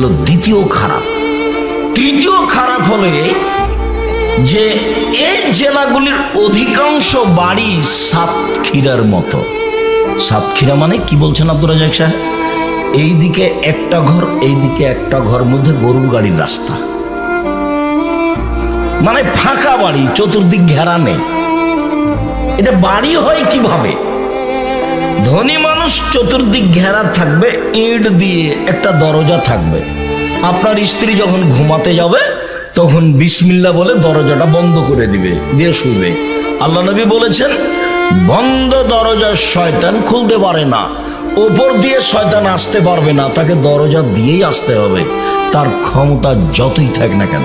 হলো দ্বিতীয় খারাপ। তৃতীয় খারাপ হলে যে এই জেলাগুলির অধিকাংশ বাড়ি সাতক্ষীরার মতো। সাতক্ষীরা মানে কি বলছেন আব্দুর রাজাক সাহেব? এইদিকে একটা ঘর, এইদিকে একটা ঘর মধ্যে গরুর গাড়ির রাস্তা। মানে ফাঁকা বাড়ি, চতুর্দিক ঘেরা নেই। এটা বাড়ি হয় কীভাবে? ধনী মানুষ চতুর্দিক ঘেরা থাকবে, ইট দিয়ে একটা দরজা থাকবে। আপনার স্ত্রী যখন ঘুমাতে যাবে, তখন বিসমিল্লা বলে দরজাটা বন্ধ করে দিবে, দিয়ে শুইবে। আল্লাহ নবী বলেছেন, বন্ধ দরজা শয়তান খুলতে পারে না। ওপর দিয়ে শয়তান আসতে পারবে না, তাকে দরজা দিয়েই আসতে হবে। তার ক্ষমতা যতই থাক না কেন।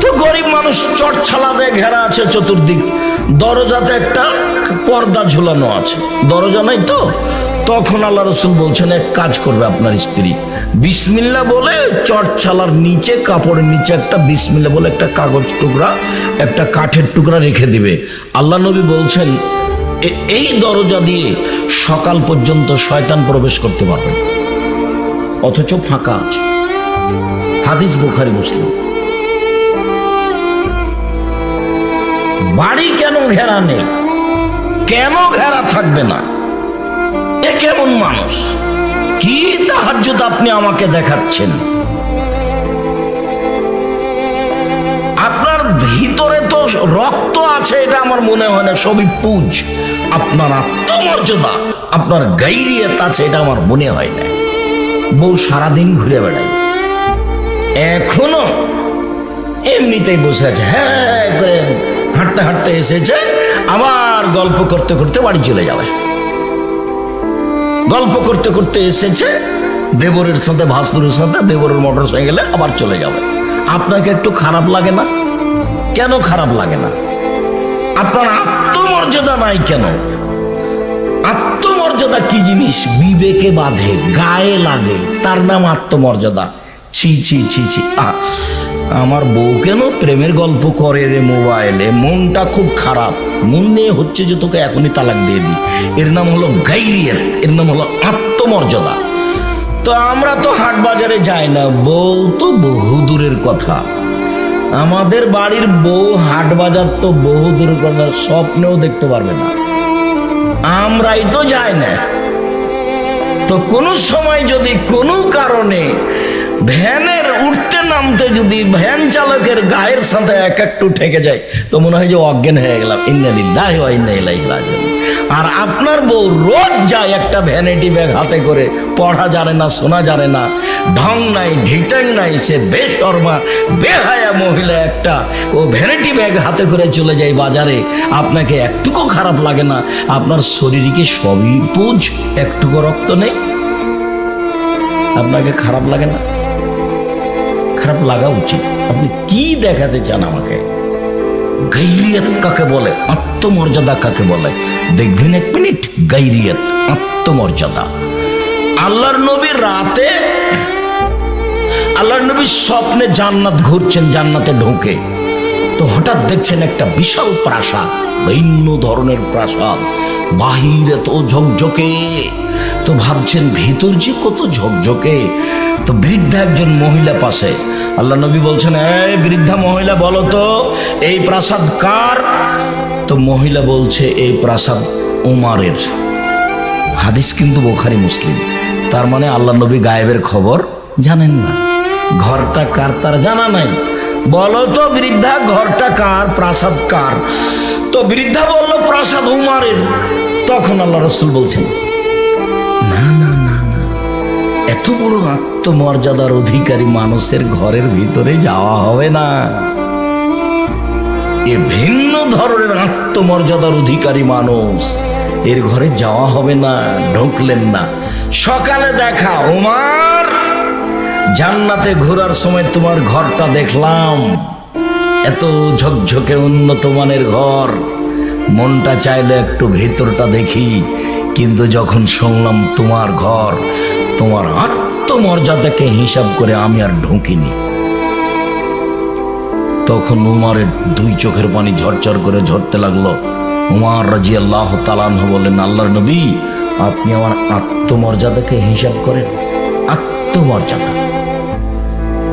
তো গরিব মানুষ চট চটছালাতে ঘেরা আছে চতুর্দিক। দরজাতে একটা পর্দা ঝুলানো আছে। দরজা নাই তো? তখন আল্লাহ রসুল বলছেন, এক কাজ করবে আপনার স্ত্রী। বিসমিল্লা বলে চটছালার নিচে, কাপড়ের নিচে একটা বিসমিল্লা বলে একটা কাগজ টুকরা, একটা কাঠের টুকরা রেখে দিবে। আল্লাহ নবী বলছেন এই দরজা দিয়ে সকাল পর্যন্ত শয়তান প্রবেশ করতে পারবে অথচ ফাঁকা আছে। হাদিস বুখারি, মুসলিম। বাড়ি কেন ঘেরা নেই? কেন ঘেরা থাকবে না? এ কেমন মানুষ? কি তাহাজ্জুদ আপনি আমাকে দেখাচ্ছেন? আপনার ভিতরে তো রক্ত আছে, এটা আমার মনে হয় না, সবই পুজ। আপনার আত্মমর্যাদা, আপনার গাইরিয়ত আছে, এটা আমার মনে হয় না। বউ সারাদিন ঘুরে বেড়ায়। এখনও এমনিতেই বসে আছে হ্যাঁ করে হাঁটতে হাঁটতে এসেছে। আবার গল্প করতে করতে বাড়ি চলে যাবে। গল্প করতে করতে এসেছে দেবরের সাথে ভাসুরের সাথে দেবরের মোটর সাইকেলে আবার চলে যাবে। আপনাকে একটু খারাপ লাগে না? কেন খারাপ লাগে না? আপনার আত্মমর্যাদা নাই কেন? আত্মমর্যাদা কি জিনিস? বিবেকে বাঁধে গায়ে লাগে তার নাম আত্মমর্যাদা। ছি ছি ছি ছি আহ, আমার বউ কেন প্রেমের গল্প করে রে মোবাইলে? মনটা খুব খারাপ। মন নিয়ে হচ্ছে যে তোকে এখনই তালাক দিয়ে দিই। এর নাম হলো গাইরিয়ত। এর নাম হলো আত্মমর্যাদা। তো আমরা তো হাট বাজারে যাই না। বউ তো বহু দূরের কথা। আমাদের বাড়ির বউ হাট বাজার তো বহু দূরের কথা। স্বপ্নেও দেখতে পারবে না। আমরাই তো যাই না। তো কোনো সময় যদি কোনো কারণে ভ্যানের উঠতে নামতে যদি ভ্যান চালকের গায়ের সাথে এক একটু ঠেকে যায়, তো মনে হয় যে অজ্ঞান হয়ে গেলাম। ইলাইহি আর আপনার বউ রোজ যায় একটা ভ্যানিটি ব্যাগ হাতে করে, পড়া জানে না, শোনা জানে না, ঢং নাই ঢিটাং নাই, সে বেশর্মা, বেহায়া মহিলা একটা। ও ভ্যানিটি ব্যাগ হাতে করে চলে যায় বাজারে। আপনাকে একটুকু খারাপ লাগে না, আপনার শরীরে কি সবই পুজ, একটুকু রক্ত নেই? আপনাকে খারাপ লাগে না? খারাপ লাগা উচিত। আপনি কি দেখাতে চান আমাকে? গাইরিয়ত কাকে বলে? আত্মমর্যাদা কাকে বলে? দেখবেন এক মিনিট। গাইরিয়ত আত্মমর্যাদা। আল্লাহর নবী রাতে, আল্লাহর নবী স্বপ্নে জান্নাত ঘুরছেন, জান্নাতে ঢোকে। তো হঠাৎ দেখছেন একটা বিশাল প্রাসাদ, ভিন্ন ধরনের প্রাসাদ। বাহিরে তো ঝকঝকে। তো ভাবছেন ভিতর যে কত ঝকঝকে। তো বৃদ্ধা একজন মহিলা পাশে। আল্লাহ নবী বলছেন, এই বৃদ্ধা মহিলা, বলো তো, এই প্রাসাদ কার? তো মহিলা বলছে, এই প্রাসাদ উমারের। হাদিস কিন্তু বোখারি মুসলিম। তার মানে আল্লাহ নবী গায়েবের খবর জানেন না। ঘরটা কার তার জানা নাই। বলো তো বৃদ্ধা, ঘরটা কার, প্রাসাদ কার? তো বৃদ্ধা বলল, প্রাসাদ উমারের। তখন আল্লাহ রসুল বলছেন না না না না। এত বড় আত্মমর্যাদার অধিকারী মানুষের ঘরের ভিতরে যাওয়া হবে না। এ ভিন্ন ধরনের আত্মমর্যাদার অধিকারী মানুষ এর ঘরে যাওয়া হবে না, ঢুকলেন না। সকালে দেখা ওমার জান্নাতে ঘোরার সময় তোমার ঘরটা দেখলাম। এত ঝকঝকে উন্নত মানের ঘর। মনটা চাইলে একটু ভেতরটা দেখি। কিন্তু যখন শুনলাম তোমার ঘর, তোমার আত্মমর্যাদাকে হিসাব করে আমি আর ঢুকিনি। তখন উমারের দুই চোখের পানি ঝরঝর করে ঝরতে লাগল। উমার রাজি আল্লাহ তালানহ বললেন, আল্লাহর নবী, আপনি আমার আত্মমর্যাদাকে হিসাব করেন, আত্মমর্যাদা।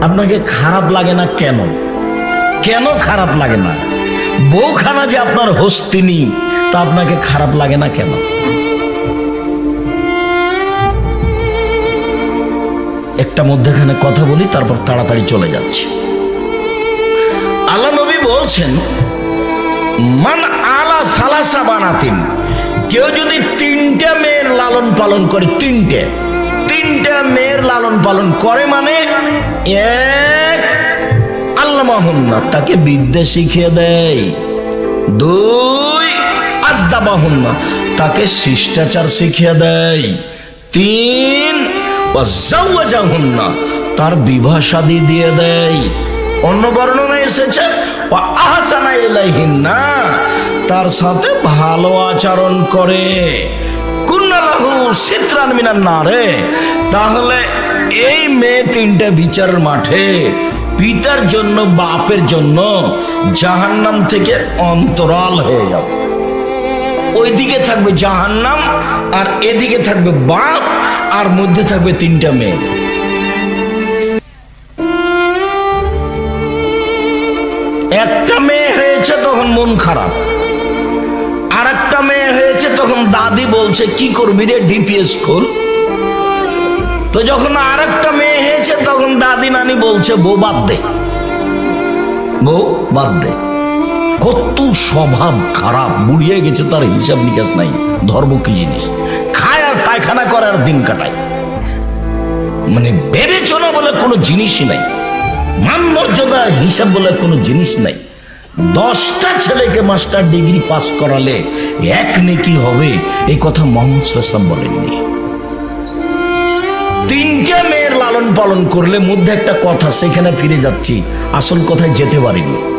আপনাকে খারাপ লাগে না কেন? কেন খারাপ লাগে না? বউখানা যে আপনার হস্তিনী, তা আপনাকে খারাপ লাগে না কেন? একটা মধ্যেখানে কথা বলি, তারপর তাড়াতাড়ি চলে যাচ্ছি। আল্লাহ নবী বলছেন, মান আলা সালাসা বানাতিন। কেউ যদি তিনটা মেয়ের লালন পালন করে, তিনটে, তিনটা মেয়ের লালন পালন করে মানে এক আল্লাহ মাহুন্না তাকে বিদ্যা শিখিয়ে দেয়। দুই আড্ডা বাহুন্না তাকে শিষ্টাচার শিখিয়ে দেয়। তিন তার বিবাহ শাদী দিয়ে দেয়। অন্য বর্ণনা এসেছে আহসানা ইলাইহিন্না। তার সাথে ভালো আচরণ করে। কুন্নালাহু সিত্রান মিনান নারে। তাহলে এই মেয়ে তিনটে বিচারের মাঠে, পিতার জন্য, বাপের জন্য জাহান্নাম থেকে অন্তরাল হয়ে যাবে। ওইদিকে থাকবে জাহান্নাম আর এদিকে থাকবে বাপ আর মধ্যে থাকবে তিনটা মেয়ে। একটা মেয়ে হয়েছে তখন মন খারাপ আর একটা মেয়ে হয়েছে তখন দাদি বলছে, কি করবি রে ডিপিএস খোল তো যখন আর একটা মেয়ে হয়েছে তখন দাদি নানি বলছে, বউ বাদ দে, বউ বাদ দে। কত স্বভাব খারাপ, বুড়িয়ে গেছে তার হিসাব নিকাশ নাই। ধর্ম কি জিনিস? খায় আর পায়খানা করার দিন কাটায়। মানে বিবেচনা বলে কোনো জিনিসই নাই। মান মর্যাদা হিসাব বলে কোনো জিনিস নাই। দশটা ছেলেকে মাস্টার ডিগ্রি পাস করালে এক নেকি হবে এই কথা মোহাম্মদ সাল্লাম বলেননি। তিনটে মেয়ের লালন পালন করলে মধ্যে একটা কথা, সেখানে ফিরে যাচ্ছি। আসল কথায় যেতে পারিনি।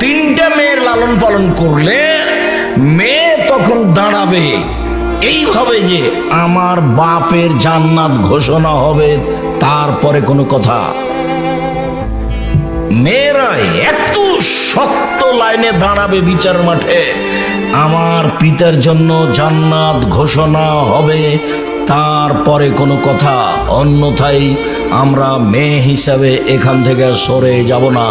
তিনটে মেয়ের লালন পালন করলে মেয়ে তখন দাঁড়াবে। এইভাবে যে আমার বাপের জান্নাত ঘোষণা হবে, তারপরে কোনো কথা। মেয়েরা এত শক্ত লাইনে দাঁড়াবে বিচার মাঠে। আমার পিতার জন্য জান্নাত ঘোষণা হবে, তারপরে কোনো কথা। অন্যথায় আমরা মেয়ে হিসাবে এখান থেকে সরে যাব না।